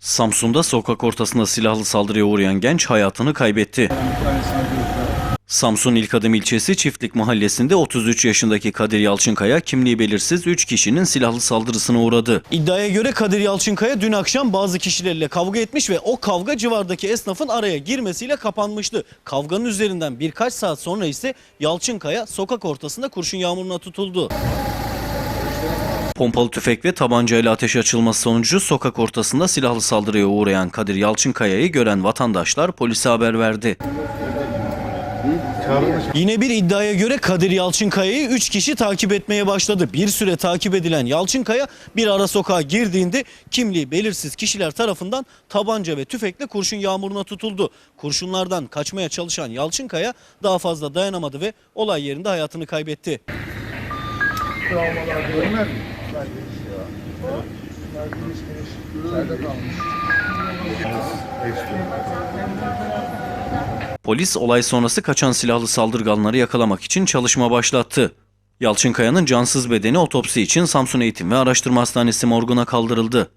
Samsun'da sokak ortasında silahlı saldırıya uğrayan genç hayatını kaybetti. Samsun İlkadım ilçesi Çiftlik Mahallesi'nde 33 yaşındaki Kadir Yalçınkaya kimliği belirsiz 3 kişinin silahlı saldırısına uğradı. İddiaya göre Kadir Yalçınkaya dün akşam bazı kişilerle kavga etmiş ve o kavga civardaki esnafın araya girmesiyle kapanmıştı. Kavganın üzerinden birkaç saat sonra ise Yalçınkaya sokak ortasında kurşun yağmuruna tutuldu. Pompalı tüfek ve tabancayla ateş açılması sonucu sokak ortasında silahlı saldırıya uğrayan Kadir Yalçınkaya'yı gören vatandaşlar polise haber verdi. Yine bir iddiaya göre Kadir Yalçınkaya'yı 3 kişi takip etmeye başladı. Bir süre takip edilen Yalçınkaya bir ara sokağa girdiğinde kimliği belirsiz kişiler tarafından tabanca ve tüfekle kurşun yağmuruna tutuldu. Kurşunlardan kaçmaya çalışan Yalçınkaya daha fazla dayanamadı ve olay yerinde hayatını kaybetti. Polis olay sonrası kaçan silahlı saldırganları yakalamak için çalışma başlattı. Yalçınkaya'nın cansız bedeni otopsi için Samsun Eğitim ve Araştırma Hastanesi morguna kaldırıldı.